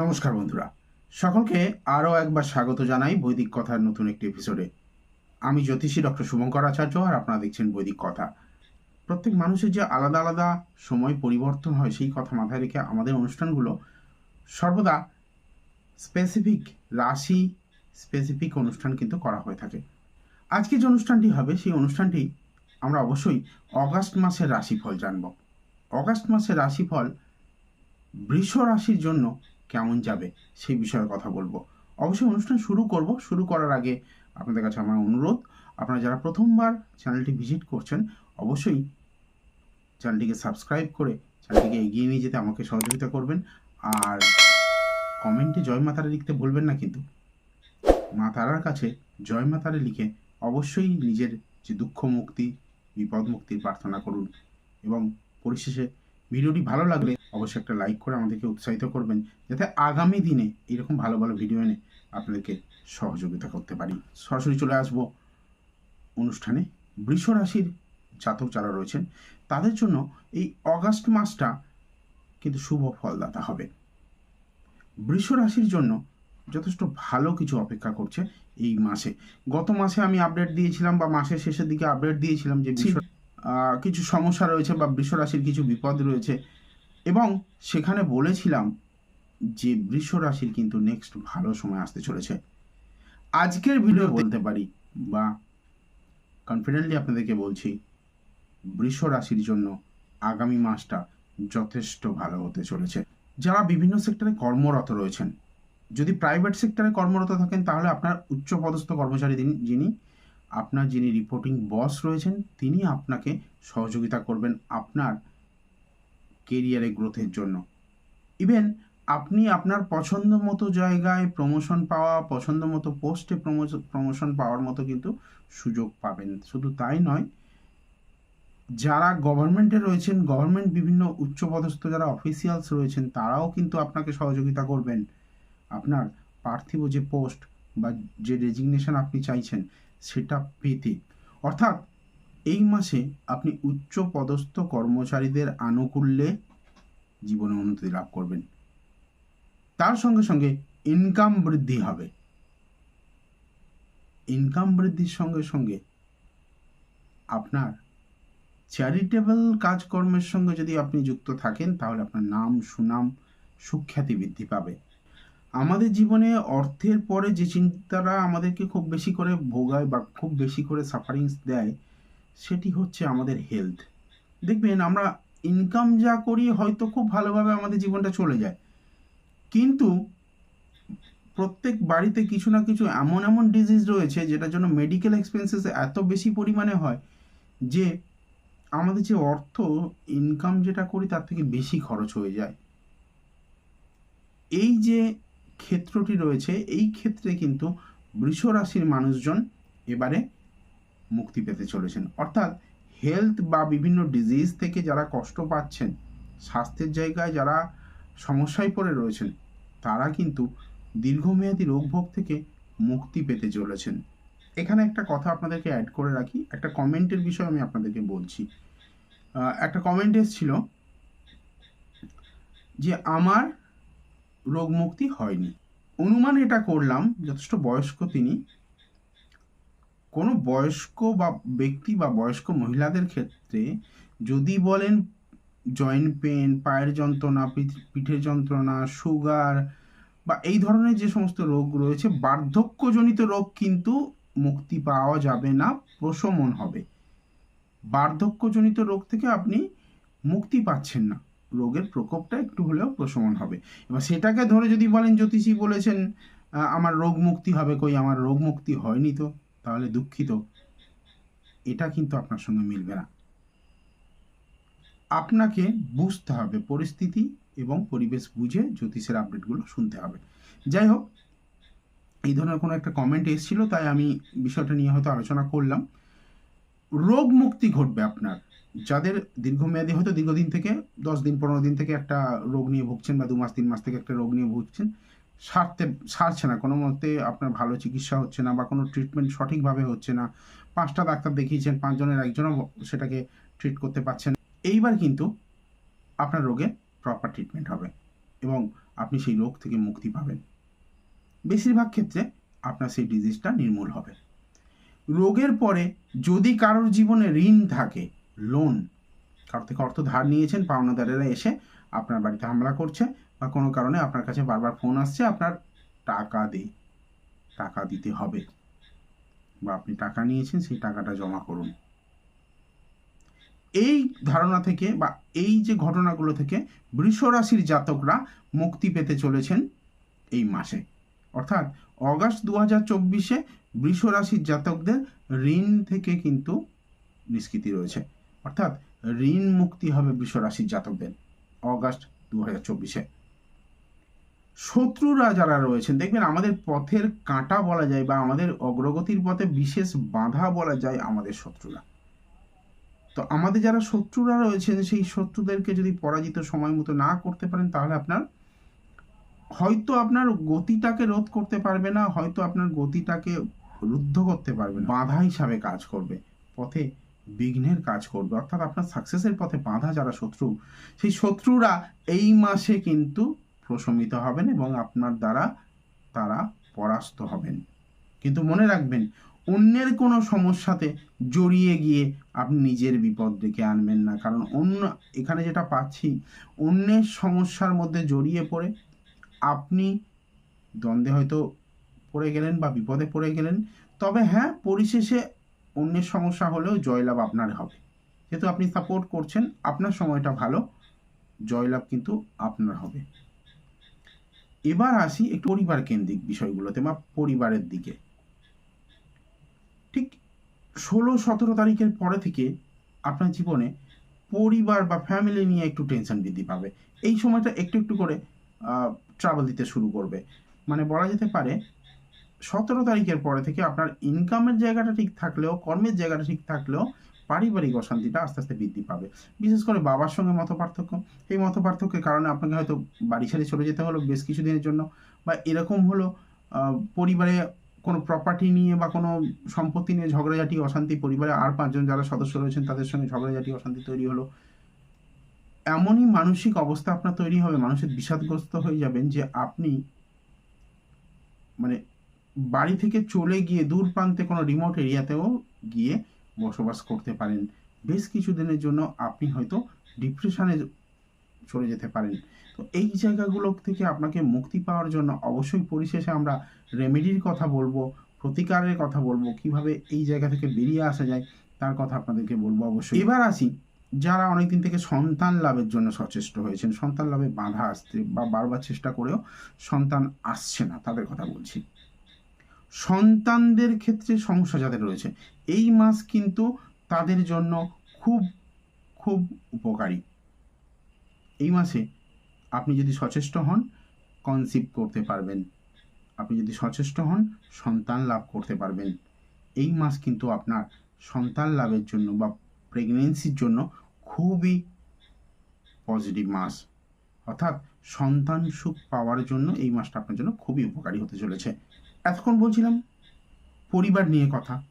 নমস্কার বন্ধুরা। সকলকে আরও একবার স্বাগত জানাই বৈদিক কথার নতুন একটি এপিসোডে আমি জ্যোতিষী ডক্টর শুভঙ্কর আচার্য আর আপনারা দেখছেন বৈদিক কথা। প্রত্যেক মানুষের যে আলাদা আলাদা সময় পরিবর্তন হয়, সেই কথা মাথায় রেখে আমাদের অনুষ্ঠানগুলো সর্বদা স্পেসিফিক রাশি স্পেসিফিক অনুষ্ঠান কিন্তু করা হয়ে থাকে। আজকে যে অনুষ্ঠানটি হবে, সেই অনুষ্ঠানটি আমরা অবশ্যই অগাস্ট মাসের রাশিফল জানব। অগাস্ট মাসের রাশিফল বৃষ রাশির জন্য কেমন যাবে সেই বিষয়ে কথা বলব। অবশ্যই অনুষ্ঠান শুরু করব। শুরু করার আগে আপনাদের কাছে আমার অনুরোধ, আপনারা যারা প্রথমবার চ্যানেলটি ভিজিট করছেন, অবশ্যই চ্যানেলটিকে সাবস্ক্রাইব করে চ্যানেলটিকে এগিয়ে নিয়ে যেতে আমাকে সহযোগিতা করবেন। আর কমেন্টে জয় মাতারা লিখতে ভুলবেন না কিন্তু। মা তারার কাছে জয় মাতারে লিখে অবশ্যই নিজের যে দুঃখ মুক্তি, বিপদ মুক্তির প্রার্থনা করুন এবং পরিশেষে ভিডিওটি ভালো লাগলে অবশ্যই একটা লাইক করে আমাদেরকে উৎসাহিত করবেন যাতে আগামী দিনে এরকম ভালো ভালো ভিডিও এনে আপনাদেরকে সহযোগিতা করতে পারি। সরাসরি চলে আসব অনুষ্ঠানে। বৃষ রাশির জাতক যারা রয়েছেন তাদের জন্য এই অগাস্ট মাসটা কিন্তু শুভ ফলদাতা হবে। বৃষ রাশির জন্য যথেষ্ট ভালো কিছু অপেক্ষা করছে এই মাসে। গত মাসে আমি আপডেট দিয়েছিলাম বা মাসের শেষের দিকে আপডেট দিয়েছিলাম যে কিছু সমস্যা রয়েছে বা বৃষ রাশির কিছু বিপদ রয়েছে। এবং সেখানে বলেছিলাম যে বৃষ রাশির কিন্তু নেক্সট ভালো সময় আসতে চলেছে। আজকের ভিডিও বলতে পারি বা কনফিডেন্টলি আপনাদেরকে বলছি বৃষ রাশির জন্য আগামী মাসটা যথেষ্ট ভালো হতে চলেছে। যারা বিভিন্ন সেক্টরে কর্মরত রয়েছেন যদি প্রাইভেট সেক্টরে কর্মরত থাকেন তাহলে আপনার উচ্চপদস্থ কর্মচারী যিনি আপনার যিনি রিপোর্টিং বস রয়েছেন, তিনি আপনাকে সহযোগিতা করবেন আপনার কেরিয়ারে গ্রোথের জন্য। ইভেন আপনি আপনার পছন্দ মতো জায়গায় প্রমোশন পাওয়া, পছন্দ মতো পোস্টে প্রমোশন পাওয়ার মতো কিন্তু সুযোগ পাবেন। শুধু তাই নয়, যারা গভর্নমেন্টে রয়েছেন গভর্নমেন্ট বিভিন্ন উচ্চপদস্থ যারা অফিসিয়ালস রয়েছেন, তারাও কিন্তু আপনাকে সহযোগিতা করবেন। আপনার পার্থিব যে পোস্ট বা যে রেজিগনেশন আপনি চাইছেন সেটা পেতে অর্থাৎ এই মাসে আপনি উচ্চ পদস্থ কর্মচারীদের আনুকূল্যে জীবনে উন্নতি লাভ করবেন। তার সঙ্গে সঙ্গে ইনকাম বৃদ্ধি হবে। ইনকাম বৃদ্ধির সঙ্গে সঙ্গে আপনার চ্যারিটেবল কাজকর্মের সঙ্গে যদি আপনি যুক্ত থাকেন, তাহলে আপনার নাম, সুনাম, সুখ্যাতি বৃদ্ধি পাবে। আমাদের জীবনে অর্থের পরে যে চিন্তাটা আমাদেরকে খুব বেশি করে ভোগায় বা খুব বেশি করে সাফারিংস দেয়, সেটি হচ্ছে আমাদের হেলথ দেখবেন আমরা ইনকাম যা করি হয়তো খুব ভালোভাবে আমাদের জীবনটা চলে যায়। কিন্তু প্রত্যেক বাড়িতে কিছু না কিছু এমন এমন ডিজিজ রয়েছে যেটার জন্য মেডিকেল এক্সপেন্সেস এত বেশি পরিমাণে হয় যে আমাদের যে অর্থ ইনকাম যেটা করি তার থেকে বেশি খরচ হয়ে যায়। এই যে ক্ষেত্রটি রয়েছে। এই ক্ষেত্রে কিন্তু বৃষ রাশির মানুষজন এবারে মুক্তি পেতে চলেছেন। অর্থাৎ হেলথ বা বিভিন্ন ডিজিজ থেকে যারা কষ্ট পাচ্ছেন, স্বাস্থ্যের জায়গায় যারা সমস্যায় পড়ে রয়েছেন, তারা কিন্তু দীর্ঘমেয়াদী রোগভোগ থেকে মুক্তি পেতে চলেছেন। এখানে একটা কথা আপনাদেরকে অ্যাড করে রাখি। একটা কমেন্টের বিষয় আমি আপনাদেরকে বলছি। একটা কমেন্ট এসেছিল যে, আমার রোগ মুক্তি হয়নি। অনুমান এটা করলাম, যথেষ্ট বয়স্ক তিনি। কোনো বয়স্ক বা ব্যক্তি বা বয়স্ক মহিলাদের ক্ষেত্রে যদি বলেন জয়েন্ট পেন পায়ের যন্ত্রণা পিঠের যন্ত্রণা সুগার বা এই ধরনের যে সমস্ত রোগ রয়েছে, বার্ধক্যজনিত রোগ কিন্তু মুক্তি পাওয়া যাবে না, প্রশমন হবে। বার্ধক্যজনিত রোগ থেকে আপনি মুক্তি পাচ্ছেন না। রোগের প্রকোপটা একটু হলেও প্রশমন হবে। এবার সেটাকে ধরে যদি বলেন, জ্যোতিষী বলেছেন আমার রোগ মুক্তি হবে কই, আমার রোগ মুক্তি হয়নি তো, তাহলে দুঃখিত। এটা কিন্তু আপনার সঙ্গে মিলবে না। আপনাকে বুঝতে হবে পরিস্থিতি এবং পরিবেশ বুঝে জ্যোতিষের আপডেটগুলো শুনতে হবে। যাই হোক, এই ধরনের কোনো একটা কমেন্ট এসেছিল, তাই আমি বিষয়টা নিয়ে হয়তো আলোচনা করলাম। রোগ মুক্তি ঘটবে আপনার। যাদের দীর্ঘমেয়াদী হয়তো দীর্ঘদিন থেকে, দশ দিন, পনেরো দিন থেকে একটা রোগ নিয়ে ভুগছেন বা দু মাস, তিন মাস থেকে একটা রোগ নিয়ে ভুগছেন, সারতে, সারছে না। কোনো মতে আপনার ভালো চিকিৎসা হচ্ছে না বা কোনো ট্রিটমেন্ট সঠিকভাবে হচ্ছে না। পাঁচটা ডাক্তার দেখিয়েছেন, পাঁচজনের একজনও সেটাকে ট্রিট করতে পারছেন এইবার কিন্তু আপনার রোগে প্রপার ট্রিটমেন্ট হবে এবং আপনি সেই রোগ থেকে মুক্তি পাবেন। বেশিরভাগ ক্ষেত্রে আপনার সেই ডিজিজটা নির্মূল হবে। রোগের পরে যদি কারোর জীবনে ঋণ থাকে লোন কারোর থেকে অর্থ ধার নিয়েছেন, পাওনাদারেরা এসে আপনার বাড়িতে হামলা করছে বা কোনো কারণে আপনার কাছে বারবার ফোন আসছে, আপনার টাকা দে, টাকা দিতে হবে বা আপনি টাকা নিয়েছেন, সেই টাকাটা জমা করুন। এই ধারণা থেকে বা এই যে ঘটনাগুলো থেকে বৃষ রাশির জাতকরা মুক্তি পেতে চলেছেন এই মাসে। অর্থাৎ অগাস্ট দু হাজার চব্বিশে বৃষ রাশির জাতকদের ঋণ থেকে কিন্তু নিষ্কৃতি রয়েছে। অর্থাৎ ঋণ মুক্তি হবে বৃষ রাশির জাতকদের, অগাস্ট দু হাজার চব্বিশে। শত্রুরা যারা রয়েছেন, দেখবেন আমাদের পথের কাঁটা বলা যায় বা আমাদের অগ্রগতির পথে বিশেষ বাধা বলা যায় আমাদের শত্রুরা। তো আমাদের যারা শত্রুরা রয়েছেন, সেই শত্রুদেরকে যদি পরাজিত সময় মতো না করতে পারেন, তাহলে আপনার হয়তো আপনার গতিটাকে রোধ করতে পারবে না, হয়তো আপনার গতিটাকে রুদ্ধ করতে পারবে না। বাধা হিসাবে কাজ করবে, পথে বিঘ্নের কাজ করবে। অর্থাৎ আপনার সাকসেসের পথে বাঁধা যারা শত্রু, সেই শত্রুরা এই মাসে কিন্তু প্রশমিত হবেন এবং আপনার দ্বারা তারা পরাস্ত হবেন। কিন্তু মনে রাখবেন, অন্যের কোনো সমস্যাতে জড়িয়ে গিয়ে আপনি নিজের বিপদ ডেকে আনবেন না। কারণ অন্য, এখানে যেটা পাচ্ছি, অন্যের সমস্যার মধ্যে জড়িয়ে পড়ে আপনি দ্বন্দ্বে হয়তো পড়ে গেলেন বা বিপদে পড়ে গেলেন। তবে হ্যাঁ পরিশেষে অন্যের সমস্যা হলেও জয়লাভ আপনার হবে। যেহেতু আপনি সাপোর্ট করছেন, আপনার সময়টা ভালো, জয়লাভ কিন্তু আপনার হবে। এবার আসি একটু পরিবার কেন্দ্রিক বিষয়গুলোতে বা পরিবারের দিকে। ঠিক ষোলো সতেরো তারিখের পরে থেকে আপনার জীবনে পরিবার বা ফ্যামিলি নিয়ে একটু টেনশন বৃদ্ধি পাবে। এই সময়টা একটু একটু করে ট্রাভেল দিতে শুরু করবে। মানে বলা যেতে পারে সতেরো তারিখের পরে থেকে আপনার ইনকামের জায়গাটা ঠিক থাকলেও, কর্মের জায়গাটা ঠিক থাকলেও পারিবারিক অশান্তিটা আস্তে আস্তে বৃদ্ধি পাবে। বিশেষ করে বাবার সঙ্গে মত পার্থক্য। এই মত পার্থক্যের কারণে আপনাকে হয়তো বাড়ি ছেড়ে চলে যেতে হলো বেশ কিছুদিনের জন্য বা এরকম হলো পরিবারে কোনো প্রপার্টি নিয়ে বা কোনো সম্পত্তি নিয়ে ঝগড়াঝাটি, অশান্তি, পরিবারে আর পাঁচজন যারা সদস্য রয়েছেন তাদের সঙ্গে ঝগড়াঝাটি, অশান্তি তৈরি হলো। এমনই মানসিক অবস্থা আপনার তৈরি হবে, মানুষের বিষাদগ্রস্ত হয়ে যাবেন যে আপনি মানে বাড়ি থেকে চলে গিয়ে দূর প্রান্তে কোনো রিমোট এরিয়াতেও গিয়ে বসবাস করতে পারেন। বেশ কিছু দিনের জন্য আপনি হয়তো ডিপ্রেশনে চলে যেতে পারেন। তো এই জায়গাগুলো থেকে আপনাকে মুক্তি পাওয়ার জন্য অবশ্যই পরিশেষে আমরা রেমেডির কথা বলব, প্রতিকারের কথা বলব, কীভাবে এই জায়গা থেকে বেরিয়ে আসা যায় তার কথা আপনাদেরকে বলব অবশ্যই। এবার আসি, যারা অনেকদিন থেকে সন্তান লাভের জন্য সচেষ্ট হয়েছেন, সন্তান লাভে বাধা আসতে বা বারবার চেষ্টা করেও সন্তান আসছে না, তাদের কথা বলছি। সন্তানদের ক্ষেত্রে সমস্যা যাদের রয়েছে, এই মাস কিন্তু তাদের জন্য খুব খুব উপকারী। এই মাসে আপনি যদি সচেষ্ট হন কনসিভ করতে পারবেন। আপনি যদি সচেষ্ট হন, সন্তান লাভ করতে পারবেন। এই মাস কিন্তু আপনার সন্তান লাভের জন্য বা প্রেগনেন্সির জন্য খুবই পজিটিভ মাস। অর্থাৎ সন্তান সুখ পাওয়ার জন্য এই মাসটা আপনার জন্য খুবই উপকারী হতে চলেছে। এতক্ষণ বলছিলাম পরিবার নিয়ে কথা।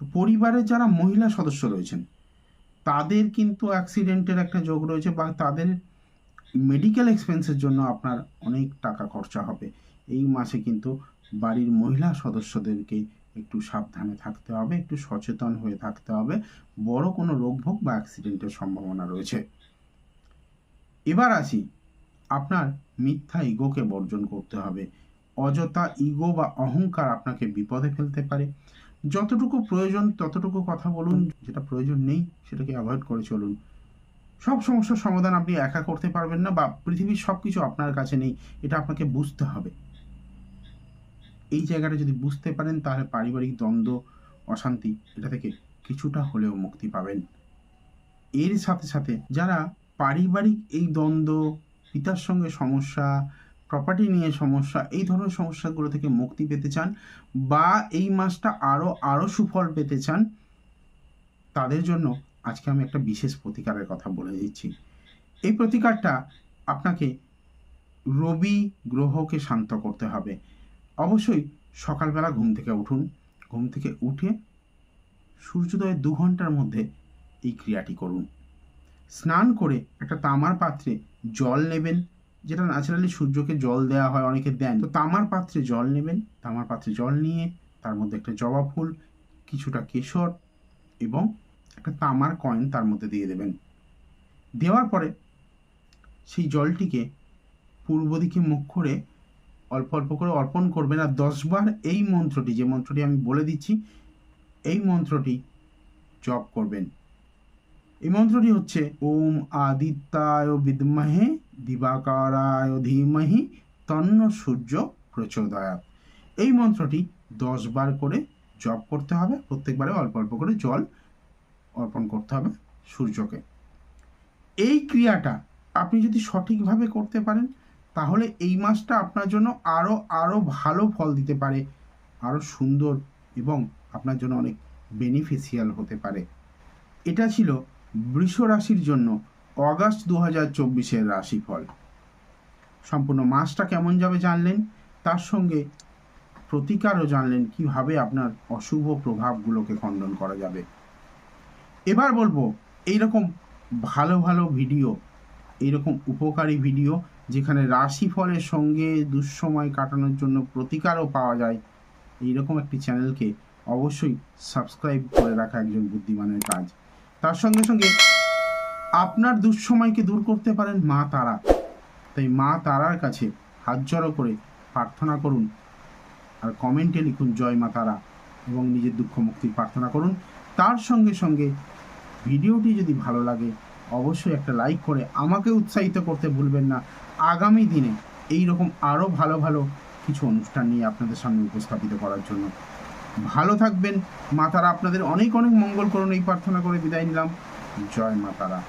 তো পরিবারের যারা মহিলা সদস্য রয়েছেন, তাদের কিন্তু অ্যাক্সিডেন্টের একটা যোগ রয়েছে বা তাদের মেডিকেল এক্সপেন্সের জন্য আপনার অনেক টাকা খরচা হবে। এই মাসে কিন্তু বাড়ির মহিলা সদস্যদেরকে একটু সাবধানে থাকতে হবে, একটু সচেতন হয়ে থাকতে হবে। বড় কোনো রোগভোগ বা অ্যাক্সিডেন্টের সম্ভাবনা রয়েছে। এবার আসি, আপনার মিথ্যা ইগোকে বর্জন করতে হবে। অযথা ইগো বা অহংকার আপনাকে বিপদে ফেলতে পারে। যতটুকু প্রয়োজন, ততটুকু কথা বলুন। যেটা প্রয়োজন নেই, সেটাকে অ্যাভয়েড করে চলুন। সব সমস্যার সমাধান আপনি একা করতে পারবেন না বা পৃথিবীর সব কিছু আপনার কাছে নেই, এটা আপনাকে বুঝতে হবে। এই জায়গাটা যদি বুঝতে পারেন, তাহলে পারিবারিক দ্বন্দ্ব, অশান্তি, এটা থেকে কিছুটা হলেও মুক্তি পাবেন। এর সাথে সাথে যারা পারিবারিক এই দ্বন্দ্ব, পিতার সঙ্গে সমস্যা প্রপার্টি নিয়ে সমস্যা, এই ধরনের সমস্যাগুলো থেকে মুক্তি পেতে চান বা এই মাসটা আরও আরও সুফল পেতে চান, তাদের জন্য আজকে আমি একটা বিশেষ প্রতিকারের কথা বলে দিচ্ছি। এই প্রতিকারটা আপনাকে রবি গ্রহকে শান্ত করতে হবে। অবশ্যই সকালবেলা ঘুম থেকে উঠুন। ঘুম থেকে উঠে সূর্যোদয়ের দু ঘণ্টার মধ্যে এই ক্রিয়াটি করুন। স্নান করে একটা তামার পাত্রে জল নেবেন। যেটা ন্যাচারালি সূর্যকে জল দেওয়া হয়, অনেকে দেন। তো তামার পাত্রে জল নেবেন, তামার পাত্রে জল নিয়ে তার মধ্যে একটা জবা ফুল, কিছুটা কেশর এবং একটা তামার কয়েন তার মধ্যে দিয়ে দেবেন। দেওয়ার পরে সেই জলটিকে পূর্ব দিকে মুখ করে অল্প অল্প করে অর্পণ করবেন আর দশবার এই মন্ত্রটি, যে মন্ত্রটি আমি বলে দিচ্ছি, এই মন্ত্রটি জপ করবেন। এই মন্ত্রটি হচ্ছে, ওম আদিত্যায় বিদ্মহে দিবাকারায় ধীমহি তন্ন সূর্য প্রচোদয়াত। এই মন্ত্রটি দশ বার করে জপ করতে হবে, প্রত্যেকবারে অল্প অল্প করে জল অর্পণ করতে হবে সূর্যকে। এই ক্রিয়াটা আপনি যদি সঠিকভাবে করতে পারেন, তাহলে এই মাসটা আপনার জন্য আরও আরও ভালো ফল দিতে পারে আরও সুন্দর এবং আপনার জন্য অনেক বেনিফিশিয়াল হতে পারে। এটা ছিল বৃষ রাশির জন্য অগাস্ট দু হাজার চব্বিশের রাশিফল। সম্পূর্ণ মাসটা কেমন যাবে জানলেন? তার সঙ্গে প্রতিকারও জানলেন কীভাবে আপনার অশুভ প্রভাবগুলোকে খণ্ডন করা যাবে। এবার বলব, এইরকম ভালো ভালো ভিডিও, এইরকম উপকারী ভিডিও যেখানে রাশিফলের সঙ্গে দুঃসময় কাটানোর জন্য প্রতিকারও পাওয়া যায়, এইরকম একটি চ্যানেলকে অবশ্যই সাবস্ক্রাইব করে রাখা একজন বুদ্ধিমানের কাজ। তার সঙ্গে সঙ্গে আপনার দুঃসময়কে দূর করতে পারেন মা তারা। তাই মা তারার কাছে হাত জড়ো করে প্রার্থনা করুন আর কমেন্টে লিখুন, জয় মা তারা এবং নিজের দুঃখ মুক্তির প্রার্থনা করুন। তার সঙ্গে সঙ্গে ভিডিওটি যদি ভালো লাগে, অবশ্যই একটা লাইক করে আমাকে উৎসাহিত করতে ভুলবেন না। আগামী দিনে এই রকম আরও ভালো ভালো কিছু অনুষ্ঠান নিয়ে আপনাদের সামনে উপস্থাপিত করার জন্য। ভালো থাকবেন। মাতারা আপনাদের অনেক অনেক মঙ্গল করুন। এই প্রার্থনা করে বিদায় নিলাম। জয় মাতারা